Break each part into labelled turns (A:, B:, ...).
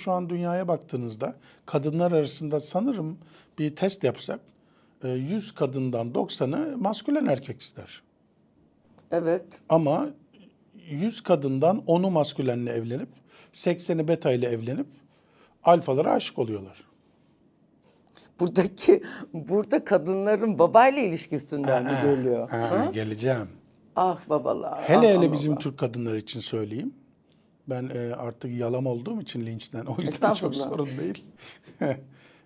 A: Şu an dünyaya baktığınızda kadınlar arasında sanırım bir test yapsak e, 100 kadından 90'ı maskülen erkek ister.
B: Evet.
A: Ama 100 kadından 10'u maskülenle evlenip 80'i beta ile evlenip alfalara aşık oluyorlar.
B: Buradaki burada kadınların babayla ilişkisinden mi geliyor?
A: Ha,
B: Ha?
A: Geleceğim.
B: Ah babalar.
A: Hele
B: ah
A: hele
B: analar.
A: bizim Türk kadınları için söyleyeyim. Ben e, artık yalam olduğum için linçten. O yüzden çok sorun değil.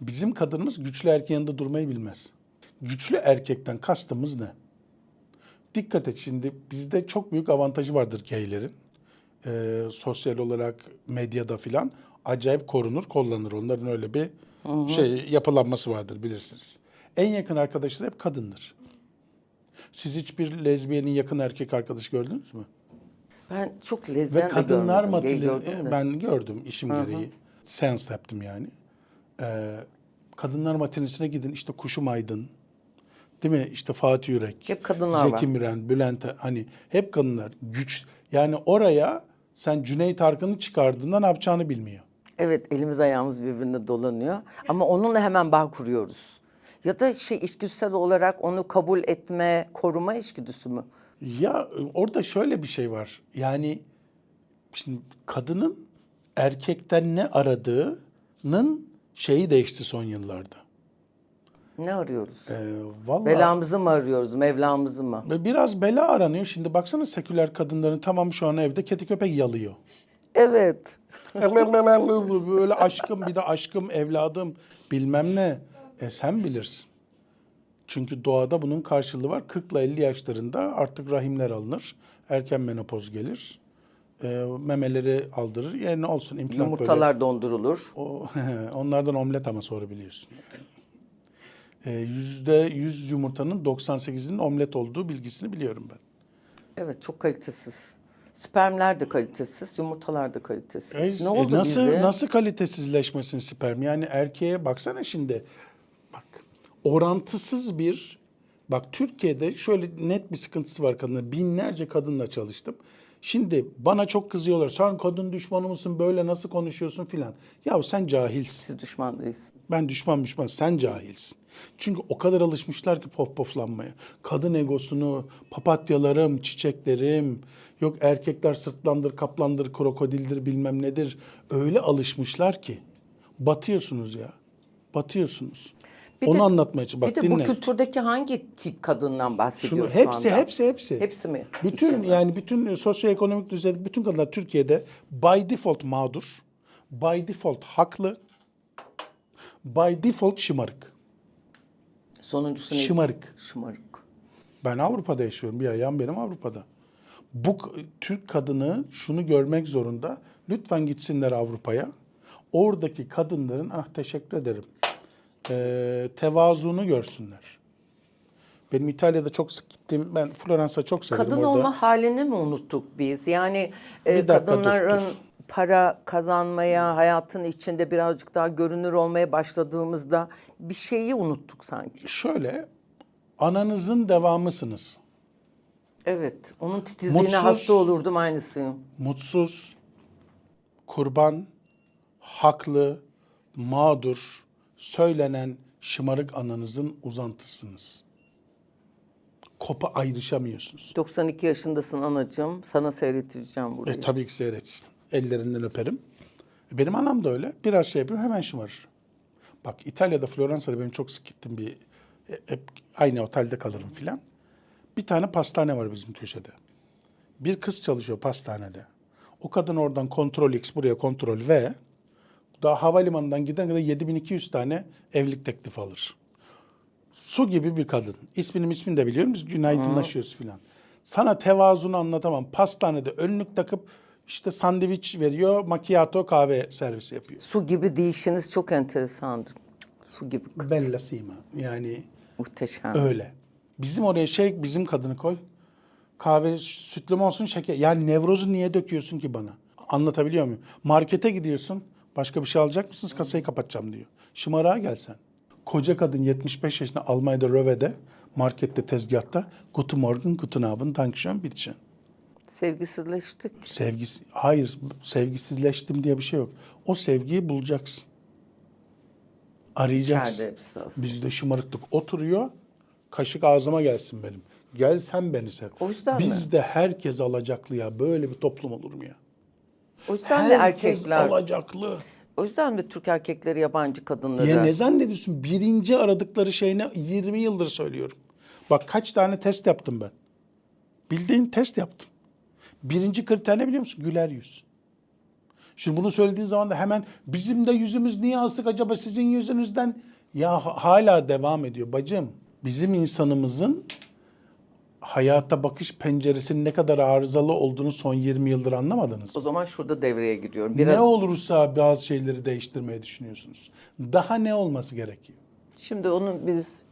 A: bizim kadınımız güçlü erkeğin yanında durmayı bilmez. Güçlü erkekten kastımız ne? Dikkat et şimdi bizde çok büyük avantajı vardır gaylerin. E, sosyal olarak medyada filan acayip korunur, kollanır. Onların öyle bir şey yapılanması vardır bilirsiniz. En yakın arkadaşları hep kadındır. Siz hiçbir lezbiyenin yakın erkek arkadaş gördünüz mü?
B: Ben çok
A: Ve
B: lezbiyen de
A: kadınlar matili, ben gördüm işim gereği. Seans da yaptım yani. Ee, kadınlar matinesine gidin işte Kuşum Aydın. Değil mi? İşte Fatih Yürek.
B: Hep kadınlar
A: Zeki
B: var.
A: Müren, Bülent hani hep kadınlar. Güç. Yani oraya sen Cüneyt Arkın'ı çıkardığında ne yapacağını bilmiyor.
B: Evet elimiz ayağımız birbirine dolanıyor. Ama onunla hemen bağ kuruyoruz. Ya da şey içgüdüsel olarak onu kabul etme, koruma içgüdüsü mü?
A: Ya orada şöyle bir şey var. Yani şimdi kadının erkekten ne aradığının şeyi değişti son yıllarda.
B: Ne arıyoruz?
A: Ee, vallahi
B: Belamızı mı arıyoruz, Mevlamızı mı?
A: Biraz bela aranıyor. Şimdi baksana seküler kadınların tamamı şu an evde kedi köpek yalıyor.
B: Evet.
A: Böyle aşkım bir de aşkım evladım bilmem ne. E sen bilirsin. Çünkü doğada bunun karşılığı var. 40 ile 50 yaşlarında artık rahimler alınır. Erken menopoz gelir. E, memeleri aldırır. Yerine olsun implant böyle.
B: Yumurtalar dondurulur.
A: O, onlardan omlet ama sonra biliyorsun. E, Yüzde yüz yumurtanın 98'inin omlet olduğu bilgisini biliyorum ben.
B: Evet çok kalitesiz. Spermler de kalitesiz, yumurtalar da kalitesiz.
A: E,
B: ne oldu
A: nasıl
B: bize?
A: nasıl kalitesizleşmesin sperm? Yani erkeğe baksana şimdi. Bak orantısız bir bak Türkiye'de şöyle net bir sıkıntısı var kadınlar. Binlerce kadınla çalıştım. Şimdi bana çok kızıyorlar. Sen kadın düşmanı mısın? Böyle nasıl konuşuyorsun filan. Ya sen cahilsin.
B: Siz düşmandayız.
A: Ben düşman düşman sen cahilsin. Çünkü o kadar alışmışlar ki pop poflanmaya. Kadın egosunu, papatyalarım, çiçeklerim, yok erkekler sırtlandır, kaplandır, krokodildir bilmem nedir. Öyle alışmışlar ki. Batıyorsunuz ya. Batıyorsunuz.
B: Bir
A: Onu
B: de-
A: anlatmaya çalışıyorum. Bak
B: bir de bu
A: dinle.
B: kültürdeki hangi tip kadından
A: Şunu,
B: bahsediyoruz
A: hepsi,
B: şu anda?
A: hepsi, hepsi.
B: Hepsi mi?
A: Bütün
B: İçinde.
A: yani bütün sosyoekonomik düzeydeki bütün kadınlar Türkiye'de by default mağdur, by default haklı, by default şımarık.
B: Sonuncusu ne?
A: Şımarık.
B: Şımarık.
A: Ben Avrupa'da yaşıyorum. Bir ayağım benim Avrupa'da. Bu Türk kadını şunu görmek zorunda. Lütfen gitsinler Avrupa'ya. Oradaki kadınların ah teşekkür ederim. Ee, tevazunu görsünler. Benim İtalya'da çok sık gittim. Ben Floransa çok severim
B: Kadın
A: orada.
B: olma halini mi unuttuk biz? Yani e,
A: dakika, dur,
B: kadınların
A: dur.
B: para kazanmaya, hayatın içinde birazcık daha görünür olmaya başladığımızda bir şeyi unuttuk sanki.
A: Şöyle ananızın devamısınız.
B: Evet, onun titizliğine
A: Mutsuz.
B: hasta olurdum aynısı.
A: Mutsuz, kurban, haklı, mağdur, söylenen şımarık ananızın uzantısınız. Kopa ayrışamıyorsunuz.
B: 92 yaşındasın anacığım, sana seyrettireceğim burayı.
A: E, tabii ki seyretsin. Ellerinden öperim. Benim anam da öyle. Biraz şey yapıyorum hemen şımarır. Bak İtalya'da Floransa'da benim çok sık gittim bir hep aynı otelde kalırım filan. Bir tane pastane var bizim köşede. Bir kız çalışıyor pastanede. O kadın oradan kontrol X buraya kontrol V. Daha havalimanından giden kadar 7200 tane evlilik teklifi alır. Su gibi bir kadın. İsmini ismini de biliyorum. Biz günaydınlaşıyoruz filan. Sana tevazunu anlatamam. Pastanede önlük takıp işte sandviç veriyor, macchiato kahve servisi yapıyor.
B: Su gibi değişiniz çok enteresandır. Su gibi
A: Bella Sima. Yani
B: muhteşem.
A: öyle. Bizim oraya şey bizim kadını koy. Kahve sütlü mü olsun şeker. Yani nevrozu niye döküyorsun ki bana? Anlatabiliyor muyum? Markete gidiyorsun. Başka bir şey alacak mısınız? Kasayı kapatacağım diyor. Şımarığa gelsen. Koca kadın 75 yaşında Almanya'da Röve'de markette tezgahta Guten Morgen, Guten Abend, Dankeschön, Bitteschön.
B: Sevgisizleştik.
A: Sevgisi, hayır, sevgisizleştim diye bir şey yok. O sevgiyi bulacaksın. Arayacaksın. Bizde şımarıklık oturuyor. Kaşık ağzıma gelsin benim. Gel sen beni sev.
B: O yüzden mi?
A: Bizde herkes alacaklı ya. Böyle bir toplum olur mu ya?
B: O yüzden de
A: herkes
B: erkekler,
A: alacaklı.
B: o yüzden mi Türk erkekleri yabancı kadınları?
A: Ya ne zannediyorsun? Birinci aradıkları şey ne? 20 yıldır söylüyorum. Bak kaç tane test yaptım ben. Bildiğin test yaptım. Birinci kriter ne biliyor musun? Güler yüz. Şimdi bunu söylediğin zaman da hemen bizim de yüzümüz niye asık acaba sizin yüzünüzden? Ya ha- hala devam ediyor bacım. Bizim insanımızın hayata bakış penceresinin ne kadar arızalı olduğunu son 20 yıldır anlamadınız.
B: O zaman şurada devreye giriyorum. Biraz
A: Ne olursa bazı şeyleri değiştirmeyi düşünüyorsunuz. Daha ne olması gerekiyor?
B: Şimdi onu biz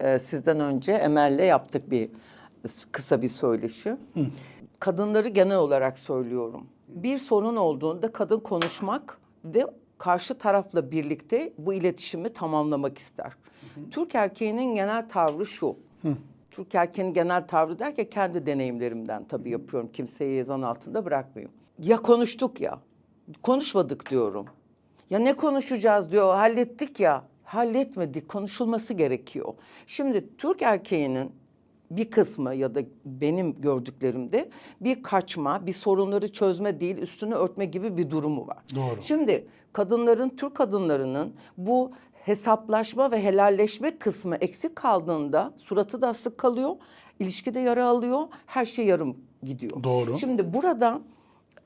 B: e, sizden önce Emel'le yaptık bir kısa bir söyleşi. Kadınları genel olarak söylüyorum. Bir sorun olduğunda kadın konuşmak ve karşı tarafla birlikte bu iletişimi tamamlamak ister. Türk erkeğinin genel tavrı şu. Türk erkeğinin genel tavrı derken kendi deneyimlerimden tabii yapıyorum. Kimseyi yazan altında bırakmayayım. Ya konuştuk ya. Konuşmadık diyorum. Ya ne konuşacağız diyor. Hallettik ya. Halletmedik. Konuşulması gerekiyor. Şimdi Türk erkeğinin bir kısmı ya da benim gördüklerimde bir kaçma, bir sorunları çözme değil, üstünü örtme gibi bir durumu var.
A: Doğru.
B: Şimdi kadınların, Türk kadınlarının bu hesaplaşma ve helalleşme kısmı eksik kaldığında suratı da asık kalıyor, ilişkide yara alıyor, her şey yarım gidiyor.
A: Doğru.
B: Şimdi burada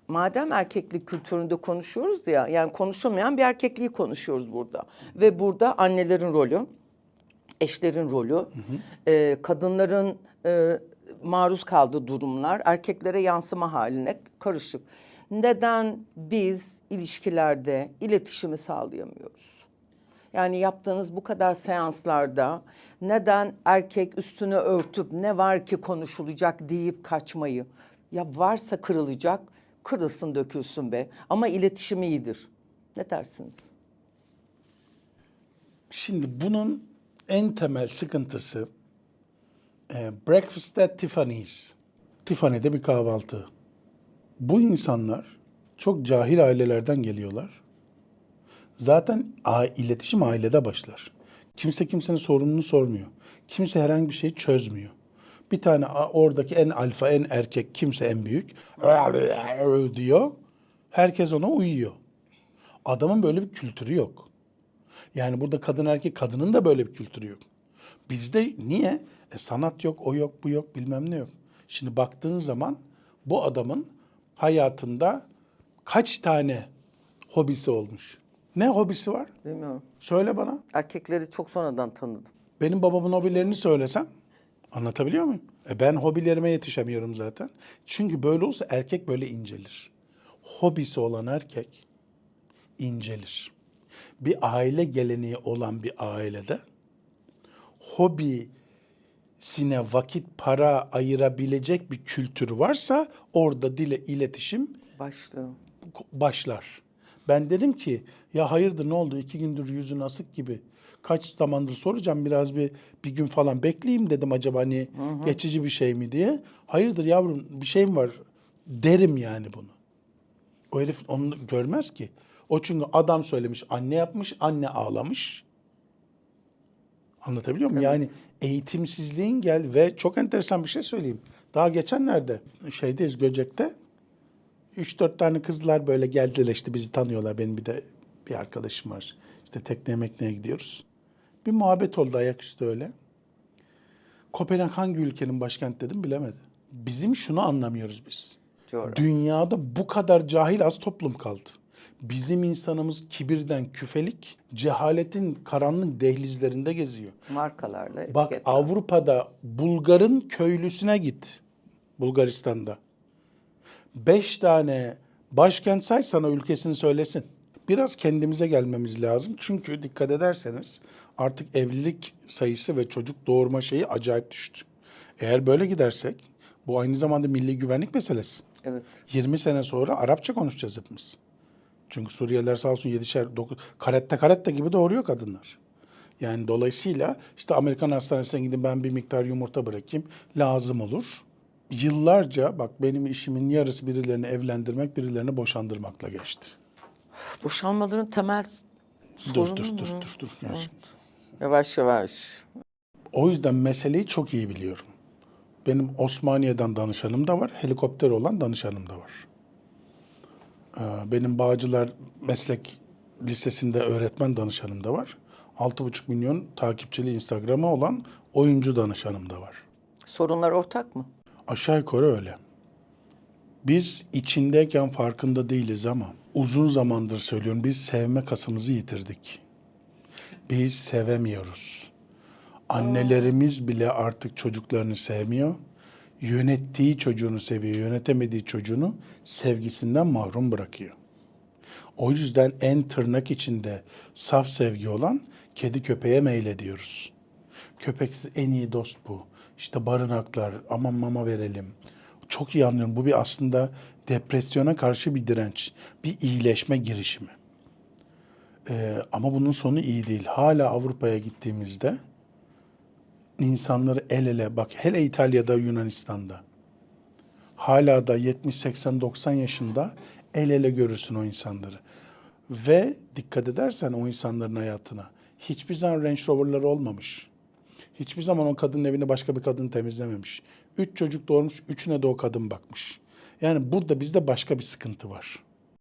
B: madem erkeklik kültüründe konuşuyoruz ya, yani konuşulmayan bir erkekliği konuşuyoruz burada. Ve burada annelerin rolü, eşlerin rolü, e, kadınların e, maruz kaldığı durumlar erkeklere yansıma haline karışık. Neden biz ilişkilerde iletişimi sağlayamıyoruz? Yani yaptığınız bu kadar seanslarda neden erkek üstünü örtüp ne var ki konuşulacak deyip kaçmayı? Ya varsa kırılacak, kırılsın dökülsün be. Ama iletişim iyidir. Ne dersiniz?
A: Şimdi bunun en temel sıkıntısı e, breakfast at Tiffany's. Tiffany'de bir kahvaltı. Bu insanlar çok cahil ailelerden geliyorlar. Zaten a- iletişim ailede başlar. Kimse kimsenin sorununu sormuyor. Kimse herhangi bir şeyi çözmüyor. Bir tane oradaki en alfa, en erkek, kimse en büyük diyor. Herkes ona uyuyor. Adamın böyle bir kültürü yok. Yani burada kadın erkek kadının da böyle bir kültürü yok. Bizde niye? E sanat yok, o yok, bu yok, bilmem ne yok. Şimdi baktığın zaman bu adamın hayatında kaç tane hobisi olmuş? Ne hobisi var?
B: Bilmiyorum.
A: Söyle bana.
B: Erkekleri çok sonradan tanıdım.
A: Benim babamın hobilerini söylesem anlatabiliyor muyum? E ben hobilerime yetişemiyorum zaten. Çünkü böyle olsa erkek böyle incelir. Hobisi olan erkek incelir. Bir aile geleneği olan bir ailede hobisine vakit para ayırabilecek bir kültür varsa orada dile iletişim
B: Başlıyor.
A: başlar. Ben dedim ki ya hayırdır ne oldu iki gündür yüzün asık gibi. Kaç zamandır soracağım biraz bir bir gün falan bekleyeyim dedim acaba hani geçici bir şey mi diye. Hayırdır yavrum bir şey mi var derim yani bunu. O herif onu görmez ki. O çünkü adam söylemiş anne yapmış anne ağlamış. Anlatabiliyor muyum? Yani eğitimsizliğin gel ve çok enteresan bir şey söyleyeyim. Daha geçenlerde şeydeyiz Göcek'te. Üç dört tane kızlar böyle geldiler işte bizi tanıyorlar. Benim bir de bir arkadaşım var. İşte tekneye mekneye gidiyoruz. Bir muhabbet oldu ayaküstü öyle. Kopenhag hangi ülkenin başkenti dedim bilemedi. Bizim şunu anlamıyoruz biz.
B: Coğrafya.
A: Dünyada bu kadar cahil az toplum kaldı. Bizim insanımız kibirden küfelik, cehaletin karanlık dehlizlerinde geziyor.
B: Markalarla
A: Bak
B: etiketler.
A: Avrupa'da Bulgar'ın köylüsüne git. Bulgaristan'da. Beş tane başkent say sana ülkesini söylesin. Biraz kendimize gelmemiz lazım. Çünkü dikkat ederseniz artık evlilik sayısı ve çocuk doğurma şeyi acayip düştü. Eğer böyle gidersek bu aynı zamanda milli güvenlik meselesi.
B: Evet.
A: 20 sene sonra Arapça konuşacağız hepimiz. Çünkü Suriyeliler sağ olsun 7'şer, 9, karette karette gibi doğuruyor kadınlar. Yani dolayısıyla işte Amerikan hastanesine gidin ben bir miktar yumurta bırakayım lazım olur. Yıllarca bak benim işimin yarısı birilerini evlendirmek, birilerini boşandırmakla geçti.
B: Boşanmaların temel
A: Dur
B: sorunu
A: dur
B: mu?
A: dur dur dur. Gerçi-
B: Yavaş yavaş.
A: O yüzden meseleyi çok iyi biliyorum. Benim Osmaniye'den danışanım da var, helikopter olan danışanım da var. Ee, Benim Bağcılar Meslek Lisesi'nde öğretmen danışanım da var. 6,5 milyon takipçili Instagram'ı olan oyuncu danışanım da var.
B: Sorunlar ortak mı?
A: Aşağı yukarı öyle. Biz içindeyken farkında değiliz ama uzun zamandır söylüyorum biz sevme kasımızı yitirdik. Biz sevemiyoruz. Annelerimiz bile artık çocuklarını sevmiyor. Yönettiği çocuğunu seviyor, yönetemediği çocuğunu sevgisinden mahrum bırakıyor. O yüzden en tırnak içinde saf sevgi olan kedi köpeğe meylediyoruz. Köpeksiz en iyi dost bu. İşte barınaklar, aman mama verelim. Çok iyi anlıyorum. Bu bir aslında depresyona karşı bir direnç, bir iyileşme girişimi. Ee, ama bunun sonu iyi değil. Hala Avrupa'ya gittiğimizde insanları el ele, bak hele İtalya'da, Yunanistan'da. Hala da 70, 80, 90 yaşında el ele görürsün o insanları. Ve dikkat edersen o insanların hayatına hiçbir zaman Range Rover'ları olmamış. Hiçbir zaman o kadının evini başka bir kadın temizlememiş. Üç çocuk doğurmuş, üçüne de o kadın bakmış. Yani burada bizde başka bir sıkıntı var.